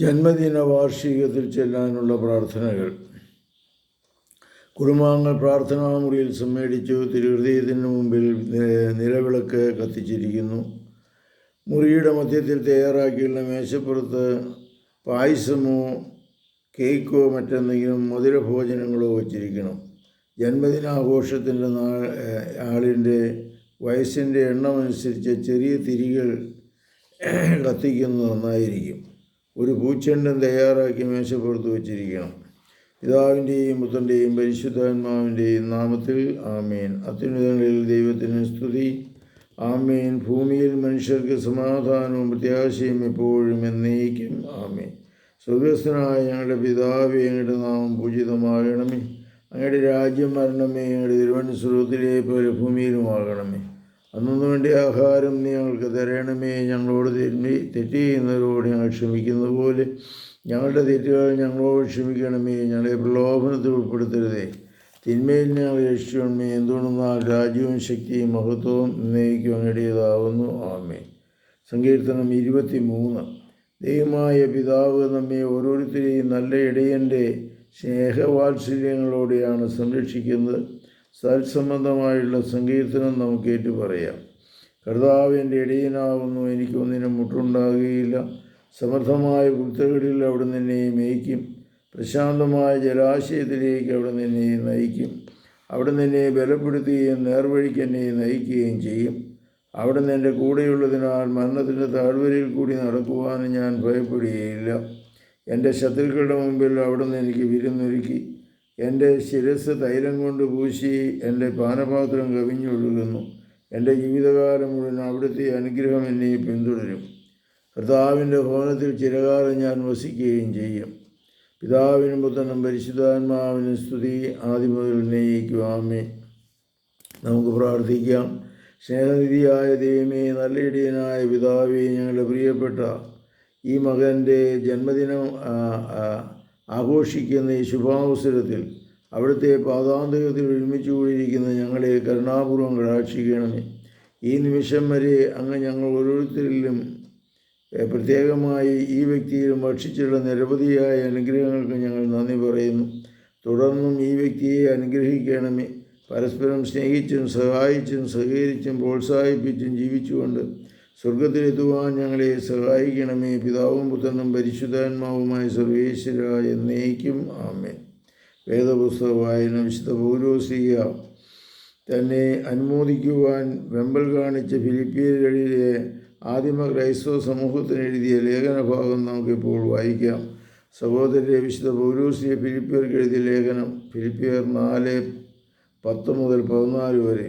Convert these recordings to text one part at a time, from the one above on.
ജന്മദിന വാർഷികത്തിൽ ചെല്ലാനുള്ള പ്രാർത്ഥനകൾ. കുടുംബാംഗങ്ങൾ പ്രാർത്ഥനാ മുറിയിൽ സമ്മേളിച്ചു. തിരുഹൃദയത്തിന് മുമ്പിൽ നിലവിളക്ക് കത്തിച്ചിരിക്കുന്നു. മുറിയുടെ മധ്യത്തിൽ തയ്യാറാക്കിയുള്ള മേശപ്പുറത്ത് പായസമോ കേക്കോ മറ്റെന്തെങ്കിലും മധുരഭോജനങ്ങളോ വച്ചിരിക്കണം. ജന്മദിനാഘോഷത്തിന്റെ നാ ആളിന്റെ വയസ്സിന്റെ എണ്ണമനുസരിച്ച് ചെറിയ തിരികൾ കത്തിക്കുന്നത് നന്നായിരിക്കും. ഒരു പൂച്ചെണ്ടും തയ്യാറാക്കി മേശപ്പുറത്ത് വച്ചിരിക്കണം. പിതാവിന്റെയും പുത്രന്റെയും പരിശുദ്ധാത്മാവിന്റെയും നാമത്തിൽ ആമേൻ. അത്യുന്നതങ്ങളിൽ ദൈവത്തിന് സ്തുതി. ആമേൻ. ഭൂമിയിൽ മനുഷ്യർക്ക് സമാധാനവും പ്രത്യാശയും എപ്പോഴും എന്നേക്കും ആമേൻ. സ്വർഗസ്ഥനായ ഞങ്ങളുടെ പിതാവേ ഞങ്ങളുടെ നാമം പൂജിതമാകണമേ. അങ്ങയുടെ രാജ്യം മരണമേ ഞങ്ങളുടെ തിരുവനന്തപുരത്തിലെ പോലെ ഭൂമിയിലുമാകണമേ അന്നു വേണ്ടി ആഹാരം ഞങ്ങൾക്ക് തരണമേ. ഞങ്ങളോട് തെറ്റി തെറ്റ് ചെയ്യുന്നവരോട് ഞങ്ങൾ ക്ഷമിക്കുന്ന പോലെ ഞങ്ങളുടെ തെറ്റുകൾ ഞങ്ങളോട് ക്ഷമിക്കണമേ. ഞങ്ങളെ പ്രലോഭനത്തിൽ ഉൾപ്പെടുത്തരുതേ. തിന്മയിൽ ഞങ്ങൾ രക്ഷിക്കണമേ. എന്തുകൊണ്ടെന്നാൽ രാജ്യവും ശക്തിയും മഹത്വവും എന്നേക്കും അങ്ങടിയതാവുന്നു ആമേ സങ്കീർത്തനം ഇരുപത്തി മൂന്ന് ദൈവമായ പിതാവ് നമ്മെ ഓരോരുത്തരെയും നല്ല ഇടയന്റെ സ്നേഹവാത്സല്യങ്ങളോടെയാണ് സംരക്ഷിക്കുന്നത്. സത്സംബന്ധമായുള്ള സങ്കീർത്തനം നമുക്ക് ഏറ്റു പറയാം കർത്താവ് എന്റെ ഇടയനാവുന്നു എനിക്കൊന്നിനും മുട്ടുണ്ടാകുകയില്ല. സമർത്ഥമായ പുൽത്തകളിൽ അവിടെ നിന്നെയും മേയ്ക്കും. പ്രശാന്തമായ ജലാശയത്തിലേക്ക് അവിടെ നിന്നെയും നയിക്കും. അവിടെ നിന്നെ ബലപ്പെടുത്തുകയും നേർവഴിക്ക് എന്നെ നയിക്കുകയും ചെയ്യും. അവിടെ നിന്ന് എന്റെ കൂടെയുള്ളതിനാൽ മരണത്തിന്റെ താഴ്വരയിൽ കൂടി നടക്കുവാനും ഞാൻ ഭയപ്പെടുകയില്ല. എന്റെ ശത്രുക്കളുടെ മുമ്പിൽ അവിടെ നിന്ന് എനിക്ക് വിരുന്നൊരുക്കി. എന്റെ ശിരസ് തൈലം കൊണ്ട് പൂശി എന്റെ പാനപാത്രം കവിഞ്ഞൊഴുകുന്നു എന്റെ ജീവിതകാലം മുഴുവൻ അവിടുത്തെ അനുഗ്രഹം എന്നെ പിന്തുടരും. കർത്താവിന്റെ ഭവനത്തിൽ ചിരകാലം ഞാൻ വസിക്കുകയും ചെയ്യും. പിതാവിനും പുത്രനും പരിശുദ്ധാത്മാവിനും സ്തുതി. ആദ്യം മുതൽ ഉന്നയിക്കും ആമേ നമുക്ക് പ്രാർത്ഥിക്കാം. സ്നേഹനിധിയായ ദൈവമേ നല്ല ഇടിയനായ പിതാവേ ഞങ്ങളുടെ പ്രിയപ്പെട്ട ഈ മകന്റെ ജന്മദിനം ആഘോഷിക്കുന്ന ഈ ശുഭാവസരത്തിൽ അവിടുത്തെ പാതാന്തകത്തിൽ ഒരുമിച്ച് കൂടിയിരിക്കുന്ന ഞങ്ങളെ കരുണാപൂർവം കടാക്ഷിക്കണമേ. ഈ നിമിഷം വരെ അങ്ങ് ഞങ്ങൾ ഓരോരുത്തരിലും പ്രത്യേകമായി ഈ വ്യക്തിയിലും ഭക്ഷിച്ചുള്ള നിരവധിയായ അനുഗ്രഹങ്ങൾക്ക് ഞങ്ങൾ നന്ദി പറയുന്നു. തുടർന്നും ഈ വ്യക്തിയെ അനുഗ്രഹിക്കണമേ. പരസ്പരം സ്നേഹിച്ചും സഹായിച്ചും സഹകരിച്ചും പ്രോത്സാഹിപ്പിച്ചും ജീവിച്ചുകൊണ്ട് സ്വർഗത്തിലെത്തുവാൻ ഞങ്ങളെ സഹായിക്കണമേ. പിതാവും പുത്രനും പരിശുദ്ധാത്മാവുമായ സർവേശ്വര എന്നേക്കും ആമേ വേദപുസ്തക വായന വിശുദ്ധ പൗരോസിയ തന്നെ അനുമോദിക്കുവാൻ വെമ്പൽ കാണിച്ച ഫിലിപ്പീനുകളിലെ ആദിമ ക്രൈസ്തവ സമൂഹത്തിന് എഴുതിയ ലേഖനഭാഗം നമുക്കിപ്പോൾ വായിക്കാം. സഹോദരരെ വിശുദ്ധ പൗരൂസിയ ഫിലിപ്പിയർക്ക് എഴുതിയ ലേഖനം ഫിലിപ്പിയർ നാല് പത്ത് മുതൽ പതിനാല് വരെ.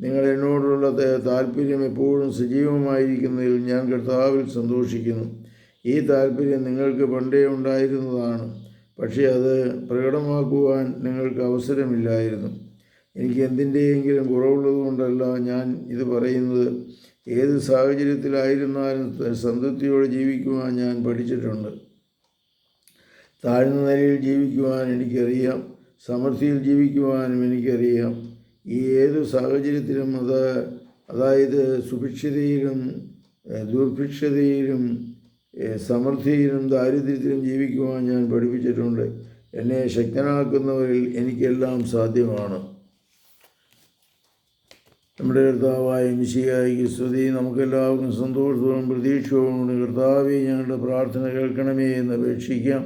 നിങ്ങൾ എന്നോടുള്ള താല്പര്യം എപ്പോഴും സജീവമായിരിക്കുന്നതിൽ ഞാൻ കർത്താവിൽ സന്തോഷിക്കുന്നു. ഈ താല്പര്യം നിങ്ങൾക്ക് പണ്ടേ ഉണ്ടായിരുന്നതാണ്. പക്ഷേ അത് പ്രകടമാക്കുവാൻ നിങ്ങൾക്ക് അവസരമില്ലായിരുന്നു. എനിക്ക് എന്തിന്റെയെങ്കിലും കുറവുള്ളതുകൊണ്ടല്ല ഞാൻ ഇത് പറയുന്നത്. ഏത് സാഹചര്യത്തിലായിരുന്നാലും സംതൃപ്തിയോടെ ജീവിക്കുവാൻ ഞാൻ പഠിച്ചിട്ടുണ്ട്. താഴ്ന്ന നിലയിൽ ജീവിക്കുവാൻ എനിക്കറിയാം. സമൃദ്ധിയിൽ ജീവിക്കുവാനും എനിക്കറിയാം. ഈ ഏത് സാഹചര്യത്തിലും അത് അതായത് സുഭിക്ഷതയിലും ദുർഭിക്ഷതയിലും സമൃദ്ധിയിലും ദാരിദ്ര്യത്തിലും ജീവിക്കുവാൻ ഞാൻ പഠിപ്പിച്ചിട്ടുണ്ട്. എന്നെ ശക്തനാക്കുന്നവരിൽ എനിക്കെല്ലാം സാധ്യമാണ്. നമ്മുടെ കർത്താവായ മിശിയായി സ്തുതി. നമുക്കെല്ലാവർക്കും സന്തോഷവും പ്രതീക്ഷവും കർത്താവെ ഞങ്ങളുടെ പ്രാർത്ഥന കേൾക്കണമേ എന്ന് അപേക്ഷിക്കാം.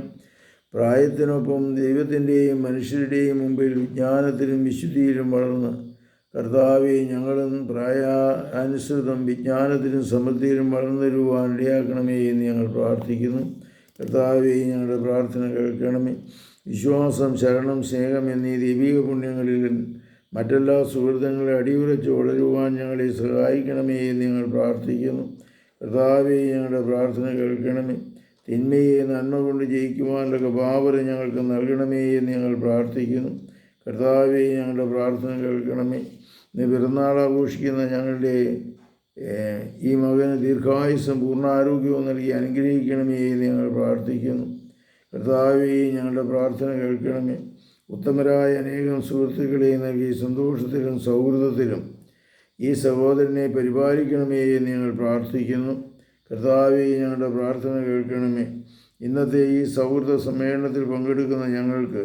പ്രായത്തിനൊപ്പം ദൈവത്തിന്റെയും മനുഷ്യരുടെയും മുമ്പിൽ വിജ്ഞാനത്തിലും വിശുദ്ധിയിലും വളർന്ന് കർത്താവെ ഞങ്ങളും പ്രായാനുസൃതം വിജ്ഞാനത്തിലും സമൃദ്ധിയിലും വളർന്നു വരുവാൻ ഇടയാക്കണമേ എന്ന് ഞങ്ങൾ പ്രാർത്ഥിക്കുന്നു. കർത്താവെ ഞങ്ങളുടെ പ്രാർത്ഥന കേൾക്കണമേ. വിശ്വാസം ശരണം സ്നേഹം എന്നീ ദൈവിക പുണ്യങ്ങളിലും മറ്റെല്ലാ സുഹൃത്തുക്കളെ അടിയുറച്ച് വളരുവാൻ ഞങ്ങളെ സഹായിക്കണമേ എന്ന് ഞങ്ങൾ പ്രാർത്ഥിക്കുന്നു. കർത്താവെ ഞങ്ങളുടെ പ്രാർത്ഥന കേൾക്കണമേ. തിന്മയെ നന്മ കൊണ്ട് ജയിക്കുവാനുള്ള കൃപാവര ഞങ്ങൾക്ക് നൽകണമേ എന്ന് ഞങ്ങൾ പ്രാർത്ഥിക്കുന്നു. കർത്താവെ ഞങ്ങളുടെ പ്രാർത്ഥന കേൾക്കണമേ. ഇന്ന് പിറന്നാൾ ആഘോഷിക്കുന്ന ഞങ്ങളുടെ ഈ മകന് ദീർഘായുസം പൂർണാരോഗ്യവും നൽകി അനുഗ്രഹിക്കണമേ എന്ന് ഞങ്ങൾ പ്രാർത്ഥിക്കുന്നു. കർത്താവെ ഞങ്ങളുടെ പ്രാർത്ഥന കേൾക്കണമേ. ഉത്തമരായ അനേകം സുഹൃത്തുക്കളെ നൽകി സന്തോഷത്തിലും സൗഹൃദത്തിലും ഈ സഹോദരനെ പരിപാലിക്കണമേ എന്ന് ഞങ്ങൾ പ്രാർത്ഥിക്കുന്നു. കർത്താവെ ഞങ്ങളുടെ പ്രാർത്ഥന കേൾക്കണമേ. ഇന്നത്തെ ഈ സൗഹൃദ സമ്മേളനത്തിൽ പങ്കെടുക്കുന്ന ഞങ്ങൾക്ക്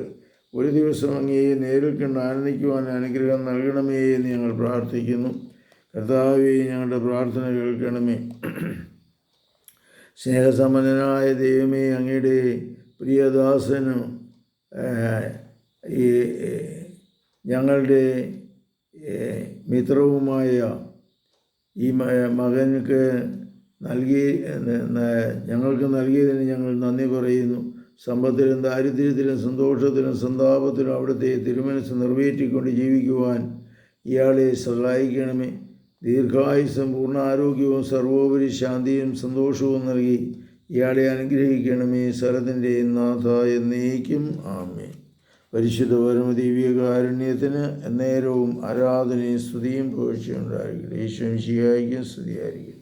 ഒരു ദിവസം അങ്ങയെ നേരിൽ കണ്ട് ആനന്ദിക്കുവാൻ അനുഗ്രഹം നൽകണമേ എന്ന് ഞങ്ങൾ പ്രാർത്ഥിക്കുന്നു. കർത്താവെ ഞങ്ങളുടെ പ്രാർത്ഥന കേൾക്കണമേ. സ്നേഹസമ്പന്നനായ ദൈവമേ അങ്ങയുടെ പ്രിയദാസനും ഈ ഞങ്ങളുടെ മിത്രവുമായ ഈ മകനുക്ക് നൽകി ഞങ്ങൾക്ക് നൽകിയതിന് ഞങ്ങൾ നന്ദി പറയുന്നു. സമ്പത്തിലും ദാരിദ്ര്യത്തിലും സന്തോഷത്തിലും സന്താപത്തിലും അവിടുത്തെ തിരുമനസ് നിറവേറ്റിക്കൊണ്ട് ജീവിക്കുവാൻ ഇയാളെ സഹായിക്കണമേ. ദീർഘായുസം പൂർണ ആരോഗ്യവും സർവോപരി ശാന്തിയും സന്തോഷവും നൽകി ഇയാളെ അനുഗ്രഹിക്കണമേ. സ്ഥലത്തിന്റെ നാഥ എന്നേക്കും ആമേ പരിശുദ്ധ പരമദിവ്യകാരുണ്യത്തിന് എന്നേരവും ആരാധനയും സ്തുതിയും പുകഴ്ചയുണ്ടായിരിക്കട്ടെ ഈശ്വരം ശിയായിരിക്കും സ്തുതിയായിരിക്കും